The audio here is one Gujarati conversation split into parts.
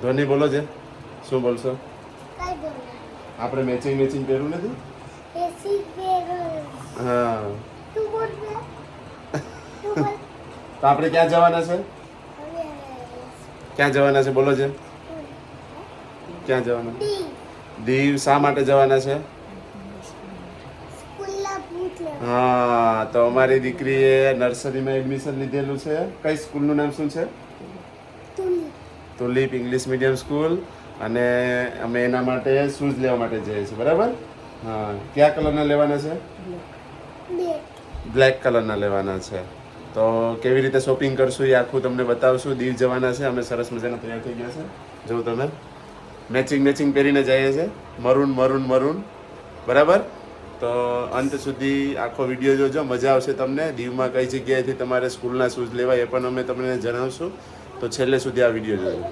ધ્વનિ બોલો છે. શું બોલશો? આપણે મેચિંગ મેચિંગ પહેરું નથી? હા. તું આપણે ક્યાં જવાના છે? ક્યાં જવાના છે? બોલો છે. ક્યાં જવાના? દીવ શા માટે જવાના છે? હા તો અમારી દીકરીએ નર્સરીમાં એડમિશન લીધેલું છે. કઈ સ્કૂલનું નામ શું છે? તુલીપ ઇંગ્લિશ મીડિયમ સ્કૂલ અને અમે એના માટે શૂઝ લેવા માટે જઈએ છીએ, બરાબર? હા, કયા કલરના લેવાના છે? બ્લેક કલરના લેવાના છે. તો કેવી રીતે શોપિંગ કરશું એ આખું તમને બતાવશું. દીવ જવાના છે, અમે સરસ મજાના તૈયાર થઈ ગયા છે. જો તમે. મેચિંગ મેચિંગ પહેરીને જઈએ છે. Maroon maroon maroon. બરાબર? તો અંત સુધી આખો વીડિયો જોજો. મજા આવશે તમને. દીવમાં કઈ જગ્યાએથી તમારે સ્કૂલના શૂઝ લેવાય એ પણ અમે તમને જણાવશું. તો છેલ્લે સુધી આ વીડિયો જોજો.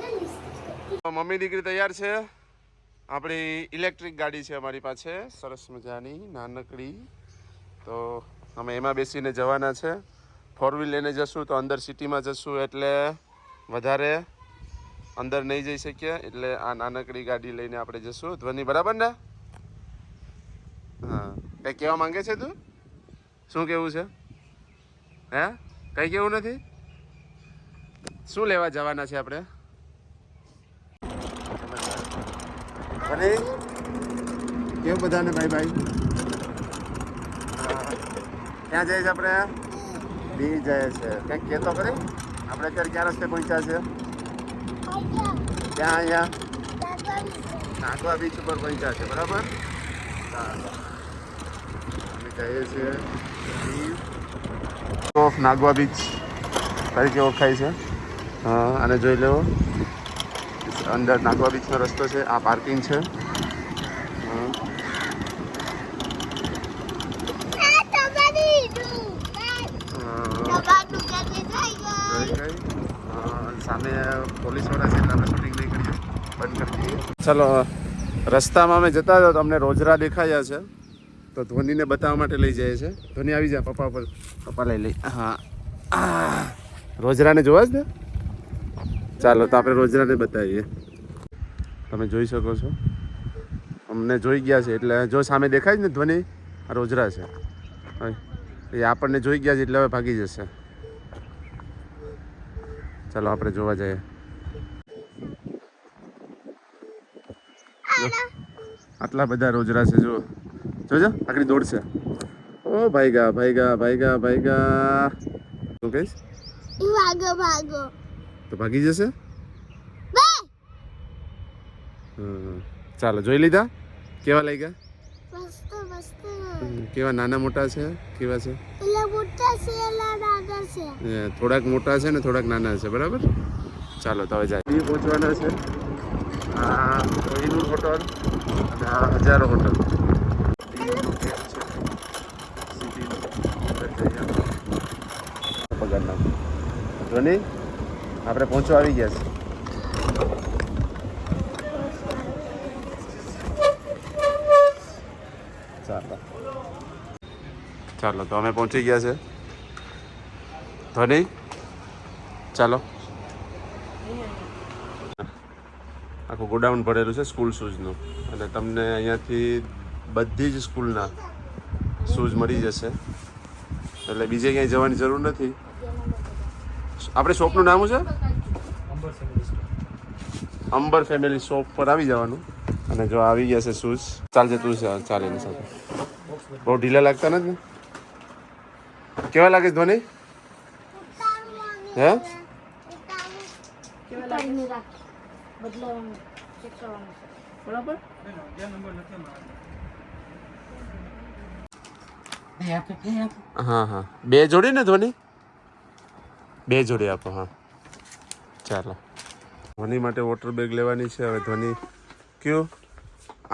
મમ્મી દીકરી તૈયાર છે? આપણી ઇલેક્ટ્રિક ગાડી છે અમારી પાસે. સરસ મજાની, નાનકડી. તો અમે એમાં બેસીને જવાના છે. ફોર વ્હીલ લઈને જશું તો અંદર સિટીમાં જશું એટલે વધારે અંદર નહીં જઈ શકીએ. એટલે આ નાનકડી ગાડી લઈને આપણે જશું. ધ્વનિ, બરાબર ને? હા. કંઈ કહેવા માંગે છે તું? શું કેવું છે? હે? કંઈ કેવું નથી? શું લેવા જવાના છે આપણે? અરે કેવું બધાને ભાઈ ભાઈ? ક્યાં જઈએ છે આપણે? બી જાય છે. કંઈક કહેતો કરી આપણે અત્યારે ક્યાં રસ્તે પહોંચ્યા છે? ક્યાં અહીંયા? નાગવા બીચ ઉપર પહોંચ્યા છે બરાબર. અમે કહીએ છીએ. ઓફ નાગવા બીચ તરીકે ઓળખાય છે. અને જોઈ લો. અંદર નાગવા બીચનો રસ્તો છે, આ પાર્કિંગ છે. સામે પોલીસવાળા છે એટલે રસ્તામાં અમે જતા હતા, તો અમને રોજરા દેખાયા છે. તો ધોનીને બતાવવા માટે લઈ જાય છે. ધોની આવી જાય પપ્પા પર પપ્પા લઈ લઈ. હા. રોજરાને જોવા જ ને ચાલો, તો આપણે રોજરાને બતાવીએ. તમે જોઈ શકો છો. અમને જોઈ ગયા છે, એટલે જો સામે દેખાય છે ને ધ્વનિ, આ રોજરા છે. એ આપણને જોઈ ગયા છે, એટલે હવે ભાગી જશે. ચાલો, આપણે જોવા જઈએ. આટલા બધા રોજરા છે જો જોજો, આખરી દોડશે ઓ ભાઈગા ભાઈગા ભાઈગા ભાઈગા શું કહીશ? ભાગો ભાગો. તો ભાગી જશે? ચાલો જોઈ લીધા? કેવા લાગ્યા? કેવા નાના મોટા છે? કેવા છે? થોડાક મોટા છે ને થોડાક નાના છે બરાબર? ચાલો તો હવે જાય. દીવ પહોંચવાના છે. આ કોહિનૂર હોટલ અને આ હજારો હોટલ. પગાર નાખો. ધ્વનિ? આપણે પહોંચવા આવી ગયા છે ચાલો. ચાલો, તો અમે પહોંચી ગયા છે. ધ્વનિ ચાલો. આખું ગોડાઉન ભરેલું છે સ્કૂલ શૂઝનું. અને તમને અહીંયાથી બધી જ સ્કૂલના શૂઝ મળી જશે. એટલે બીજે ક્યાંય જવાની જરૂર નથી. આપણે શોપનું નામ છે? અંબર ફેમિલી શોપ પર આવી જવાનું. અને જો આવી ગયા છે શૂઝ ચાલજે તું છે ચાલે એની સાથે. બહુ ઢીલા લાગતા નથી ને? કેવા લાગે છે ધોની હે? બરાબર? હા હા. બે જોડી ને ધોની બે જોડી આપો, હા. ચાલો. ધ્વની માટે વોટર બેગ લેવાની છે, હવે ધ્વનિ. કયું?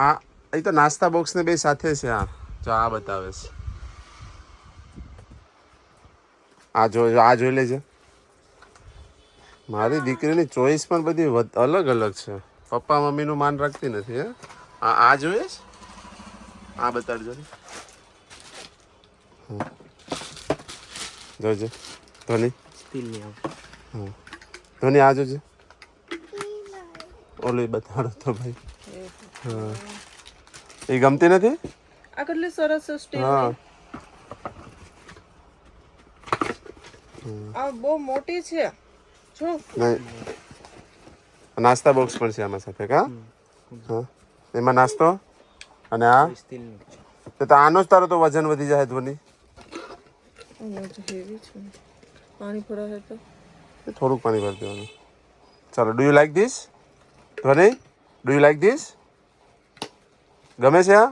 આ, એ તો નાસ્તા બોક્સ ને બે સાથે છે આ જો આ બતાવે છે. આ જો, આ જોઈ લેજે. મારી દીકરીની ચોઈસ પણ બધી અલગ અલગ છે. પપ્પા મમ્મીનું માન રાખતી નથી, હે. આ આ જોઈએ છે? આ બતાડજો. જોજે. ધોની સ્ટીલની આવે ધોની આ જોજે. ઓલી બતાડો તો ભાઈ. હા. એ ગમતી નથી? આ કેટલી સરસ છે સ્ટીલ હા. આ બહુ મોટી છે. જો. નહીં. નાસ્તા બોક્સ પણ છે આમાં સાથે કા? હા. એમાં નાસ્તો અને આ? તો તો આનો જ તારો તો વજન વધી જાય ધ્વની હેવી છે. પાણી ભરાય તો? થોડુંક પાણી ભરી દેવાનું. ચાલો do you like this Dhvani do you like this ગમે છે આ?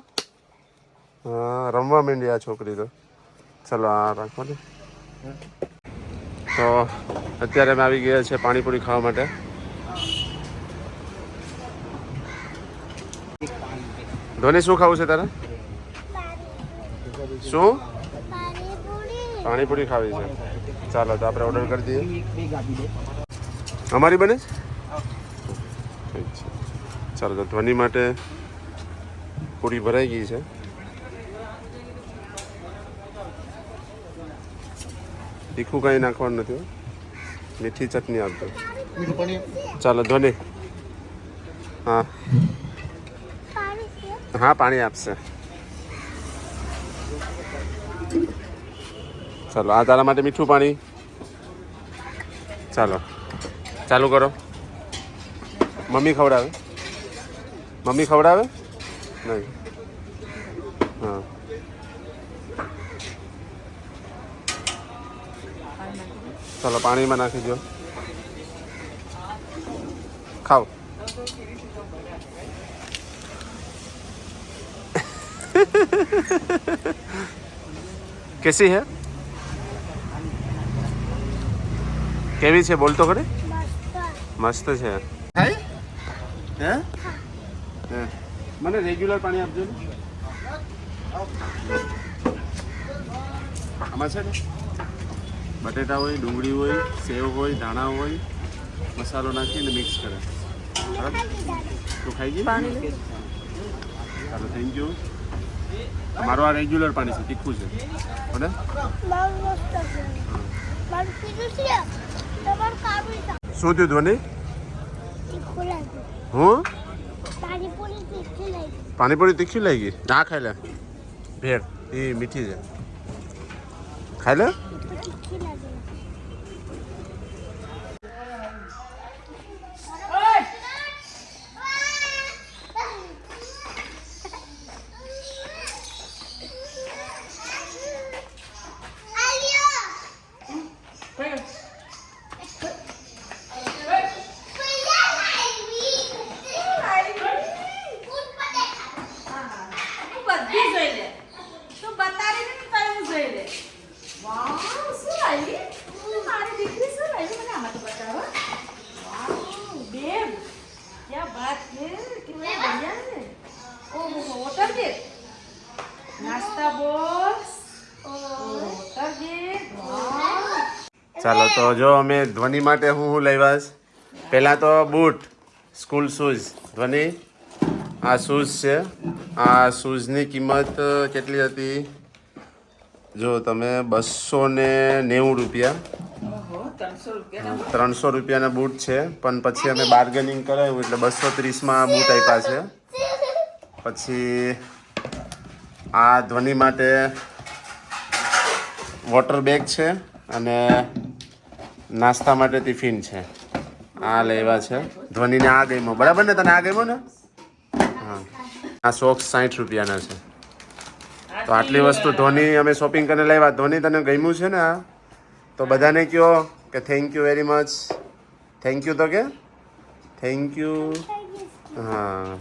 હા રમવા માંડી આ છોકરી તો ચાલો આ રાખો ને. તો અત્યારે અમે આવી ગયા છે પાણીપુરી ખાવા માટે. ધોની શું ખાવું છે તારે? શું? પાણીપુરી ખાવી છે. ચાલો તો આપણે ઓર્ડર કરી દઈએ. અમારી બને? છે? ચાલો તો ધ્વનિ માટે પૂરી ભરાઈ ગઈ છે. તીખું કાંઈ નાખવાનું નથી મીઠી ચટણી આપજો. ચાલો ધ્વનિ. હા. હા પાણી આપશે. ચાલો આ તારા માટે મીઠું પાણી. ચાલો. ચાલુ કરો. મમ્મી ખવડાવે? મમ્મી ખવડાવે? નહીં. હા. ચાલો પાણીમાં નાખી દો ખાઓ. કેસી હે? કેવી છે? બોલતો ખરી. મસ્ત છે. હે? હે. મને રેગ્યુલર પાણી આપજો ને. આમાં છે ને બટેટા હોય ડુંગળી હોય સેવ હોય ધાણા હોય મસાલો નાખીને મિક્સ કરે. બરાબર? તું ખાઈ ગઈ? ચાલો થેન્ક યુ મારું આ રેગ્યુલર પાણી છે તીખું છે. બરાબર શું થયું ધ્વનિ હું પાણીપુરી તીખી લાગી ના ખાઈ લે ભેળ એ મીઠી છે ખાઈ લે ચાલો તો જો અમે ધ્વનિ માટે હું હું લેવા પહેલાં તો બૂટ સ્કૂલ શૂઝ ધ્વનિ. આ શૂઝ છે. આ શૂઝની કિંમત કેટલી હતી? જો તમે બસો ને નેવું રૂપિયા. ત્રણસો રૂપિયાના બૂટ. છે પણ પછી અમે બાર્ગેનિંગ કરાવ્યું એટલે બસો ત્રીસમાં બૂટ આપ્યા છે. પછી આ ધ્વનિ માટે વોટર બેગ છે અને નાસ્તા માટે ટિફિન છે. આ લેવા છે. ધ્વનિને આ ગમ્યો. બરાબર ને? તને આ ગમ્યો ને? હા. આ સોક્સ સાઠ રૂપિયાના છે. તો આટલી વસ્તુ ધોની અમે શોપિંગ કરીને લેવા ધોની તને ગમ્યું છે ને આ? તો બધાને કહો કે thank you very much thank you તો કે? થેન્ક યુ હા.